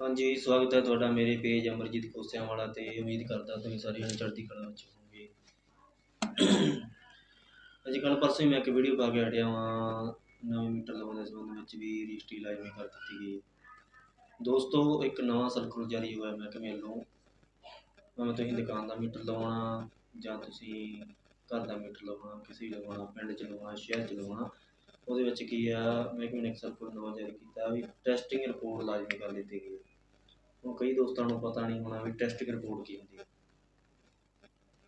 ਹਾਂਜੀ, ਸਵਾਗਤ ਹੈ ਤੁਹਾਡਾ ਮੇਰੇ ਪੇਜ ਅਮਰਜੀਤ ਕੋਸਿਆਂ ਵਾਲਾ ਤੇ ਉਮੀਦ ਕਰਦਾ ਤੁਸੀਂ ਸਾਰੇ ਹਣ ਚੜ੍ਹਦੀ ਕਲਾ ਵਿੱਚ ਹੋਵੋਗੇ। ਅੱਜ ਕੱਲ੍ਹ ਪਰਸੋਂ ਹੀ ਮੈਂ ਇੱਕ ਵੀਡੀਓ ਪਾ ਕੇ ਹਟਿਆ ਵਾਂ, ਨਵੇਂ ਮੀਟਰ ਲਵਾਉਣ ਦੇ ਸੰਬੰਧ ਵਿੱਚ ਵੀ ਰਜਿਸਟਰੀ ਲਾਜ਼ਮੀ ਕਰ ਦਿੱਤੀ ਗਈ। ਦੋਸਤੋ, ਇੱਕ ਨਵਾਂ ਸਰਕਲ ਜਾਰੀ ਹੋਇਆ ਮਹਿਕਮੇ ਵੱਲੋਂ ਭਾਵੇਂ ਤੁਸੀਂ ਦੁਕਾਨ ਦਾ ਮੀਟਰ ਲਵਾਉਣਾ ਜਾਂ ਤੁਸੀਂ ਘਰ ਦਾ ਮੀਟਰ ਲਵਾਉਣਾ ਕਿਸੇ ਵੀ ਲਵਾਉਣਾ ਪਿੰਡ 'ਚ ਲਵਾਉਣਾ ਸ਼ਹਿਰ 'ਚ ਲਵਾਉਣਾ ਉਹਦੇ ਵਿੱਚ ਕੀ ਆ ਮਹਿਕਮੇ ਨੇ ਇੱਕ ਨਵਾਂ ਜਾਰੀ ਕੀਤਾ, ਵੀ ਟੈਸਟਿੰਗ ਰਿਪੋਰਟ ਲਾਜ਼ਮੀ ਕਰ ਦਿੱਤੀ ਗਈ ਹੈ ਹੁਣ ਕਈ ਦੋਸਤਾਂ ਨੂੰ ਪਤਾ ਨਹੀਂ ਹੋਣਾ ਵੀ ਟੈਸਟਿੰਗ ਰਿਪੋਰਟ ਕੀ ਹੁੰਦੀ ਹੈ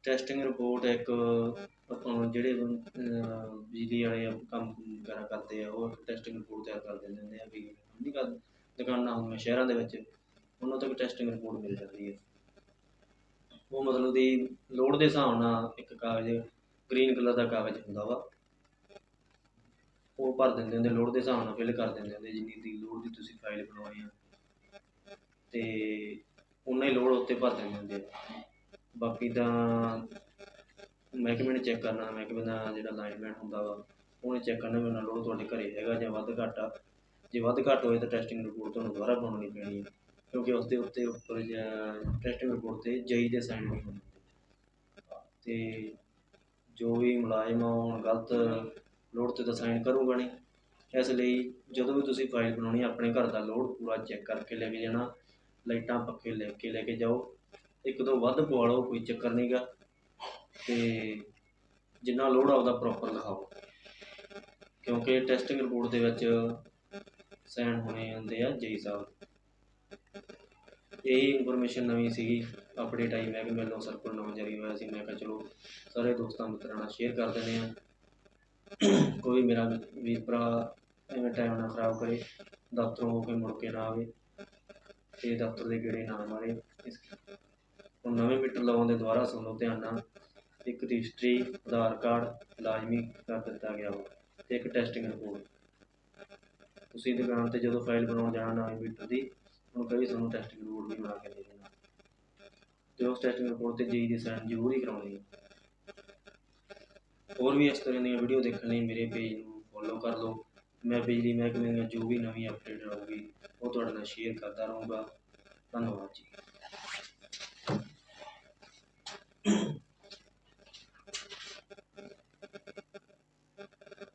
ਟੈਸਟਿੰਗ ਰਿਪੋਰਟ ਇੱਕ ਆਪਾਂ ਜਿਹੜੇ ਬਿਜਲੀ ਵਾਲੇ ਕੰਮ ਵਗੈਰਾ ਕਰਦੇ ਆ, ਉਹ ਟੈਸਟਿੰਗ ਰਿਪੋਰਟ ਤਿਆਰ ਕਰ ਦਿੰਦੇ ਆ ਵੀ ਨਹੀਂ ਕਰ, ਦੁਕਾਨਾਂ ਹੁੰਦੀਆਂ ਸ਼ਹਿਰਾਂ ਦੇ ਵਿੱਚ, ਉਹਨਾਂ ਤੱਕ ਟੈਸਟਿੰਗ ਰਿਪੋਰਟ ਮਿਲ ਜਾਂਦੀ ਹੈ ਉਹ ਮਤਲਬ ਦੀ ਲੋੜ ਦੇ ਹਿਸਾਬ ਨਾਲ ਇੱਕ ਕਾਗਜ਼ ਗ੍ਰੀਨ ਕਲਰ ਦਾ ਕਾਗਜ਼ ਹੁੰਦਾ ਵਾ। ਉਹ ਭਰ ਦਿੰਦੇ ਹੁੰਦੇ, ਲੋੜ ਦੇ ਹਿਸਾਬ ਨਾਲ ਫਿਲ ਕਰ ਦਿੰਦੇ ਹੁੰਦੇ, ਜਿੰਨੀ ਦੀ ਲੋੜ ਦੀ ਤੁਸੀਂ ਫਾਈਲ ਬਣਾਉਣੀ ਆ। ਅਤੇ ਉਨਾ ਹੀ ਲੋੜ ਉੱਤੇ ਭਰ ਦਿੰਦੇ ਹੁੰਦੇ ਆ। ਬਾਕੀ ਤਾਂ ਮਹਿਕਮੇ ਨੇ ਚੈੱਕ ਕਰਨਾ, ਮਹਿਕਮੇ ਦਾ ਜਿਹੜਾ ਲਾਈਨਮੈਨ ਹੁੰਦਾ ਵਾ, ਉਹਨੇ ਚੈੱਕ ਕਰਨਾ ਵੀ ਉਹਨਾਂ ਲੋਡ ਤੁਹਾਡੇ ਘਰੇ ਹੈਗਾ ਜਾਂ ਵੱਧ ਘੱਟ ਆ। ਜੇ ਵੱਧ ਘੱਟ ਹੋਏ ਤਾਂ ਟੈਸਟਿੰਗ ਰਿਪੋਰਟ ਤੁਹਾਨੂੰ ਦੁਬਾਰਾ ਬਣਾਉਣੀ ਪੈਣੀ ਹੈ ਕਿਉਂਕਿ ਉਸ ਦੇ ਉੱਤੇ ਉੱਪਰ ਟੈਸਟਿੰਗ ਰਿਪੋਰਟ ਤੇ ਜਈ ਦੇ ਸਾਈਨ ਨਹੀਂ ਹੁੰਦੇ। ਤੇ ਜੋ ਵੀ ਮੁਲਾਜ਼ਮ ਆ ਹੁਣ ਗਲਤ ਲੋਡ ਤੇ ਤਾਂ ਸਾਈਨ ਕਰੂਗਾ ਨਹੀਂ ਇਸ ਲਈ ਜਦੋਂ ਵੀ ਤੁਸੀਂ ਫਾਈਲ ਬਣਾਉਣੀ ਆਪਣੇ ਘਰ ਦਾ ਲੋਡ ਪੂਰਾ ਚੈੱਕ ਕਰਕੇ ਲੈ ਕੇ ਜਾਣਾ। ਲਾਈਟਾਂ ਪੱਖੇ ਲੈ ਕੇ ਲੈ ਕੇ ਜਾਓ। ਇੱਕ ਦੋ ਵੱਧ ਪਵਾ ਲਓ ਕੋਈ ਚੱਕਰ ਨਹੀਂਗਾ ਤੇ ਜਿੰਨਾ ਲੋਡ ਆਪਦਾ ਪ੍ਰੋਪਰ ਲਿਖਾਓ। ਕਿਉਂਕਿ ਟੈਸਟਿੰਗ ਰਿਪੋਰਟ ਦੇ ਵਿੱਚ ਸਾਈਨ ਹੋਣੇ ਹੁੰਦੇ ਆ, ਜਈ ਸਾਹਿਬ। ਇਹੀ ਇਨਫੋਰਮੇਸ਼ਨ ਨਵੀਂ ਸੀਗੀ। ਅਪਡੇਟ ਆਈ, ਮੈਂ ਕਿ ਮੈਨੂੰ ਸਰਕਲ ਨਵਾਂ ਜਾਰੀ ਹੋਇਆ ਸੀ। ਮੈਂ ਕਿਹਾ ਚਲੋ, ਸਾਰੇ ਦੋਸਤਾਂ ਮਿੱਤਰਾਂ ਨਾਲ ਸ਼ੇਅਰ ਕਰ ਦਿੰਦੇ ਆ। ਕੋਈ ਮੇਰਾ ਵੀਰ ਭਰਾ ਐਵੇਂ ਟਾਈਮ ਨਾ ਖਰਾਬ ਕਰੇ, ਦਫ਼ਤਰੋਂ ਹੋ ਕੇ ਮੁੜ ਕੇ ਨਾ ਆਵੇ ਅਤੇ ਦਫ਼ਤਰ ਦੇ ਗੇੜੇ ਨਾ ਮਾਰੇ। ਇਸ ਹੁਣ ਨਵੇਂ ਮੀਟਰ ਲਗਾਉਣ ਦੇ ਦੁਆਰਾ ਸੁਣੋ ਧਿਆਨ ਨਾਲ। ਇੱਕ ਰਜਿਸਟਰੀ, ਆਧਾਰ ਕਾਰਡ ਲਾਜ਼ਮੀ ਕਰ ਦਿੱਤਾ ਗਿਆ ਹੋ ਅਤੇ ਇੱਕ ਟੈਸਟਿੰਗ ਰਿਪੋਰਟ ਤੁਸੀਂ ਦੁਕਾਨ ਤੇ ਜਦੋਂ ਫਾਈਲ ਬਣਾਉਣ ਜਾਣਾ ਨਵੇਂ ਮੀਟਰ ਦੀ ਹੁਣ ਕਈ ਤੁਹਾਨੂੰ ਟੈਸਟਿੰਗ ਰਿਪੋਰਟ ਵੀ ਬਣਾ ਕੇ ਦੇ ਦੇਣਾ। ਅਤੇ ਉਸ ਟੈਸਟਿੰਗ ਰਿਪੋਰਟ ਤੇ ਜੀ ਦੀ ਸਾਈਨ ਜ਼ਰੂਰ ਹੀ ਕਰਾਉਣੀ ਹੈ। ਹੋਰ ਵੀ ਇਸ ਤਰ੍ਹਾਂ ਦੀਆਂ ਵੀਡੀਓ ਦੇਖਣ ਲਈ ਮੇਰੇ ਪੇਜ ਨੂੰ ਫੋਲੋ ਕਰ ਲਓ। ਮੈਂ ਬਿਜਲੀ ਮਹਿਕਮੇ ਦੀਆਂ ਜੋ ਵੀ ਨਵੀਂ ਅਪਡੇਟ ਆਊਗੀ, ਉਹ ਤੁਹਾਡੇ ਨਾਲ ਸ਼ੇਅਰ ਕਰਦਾ ਰਹੂੰਗਾ। ਧੰਨਵਾਦ ਜੀ।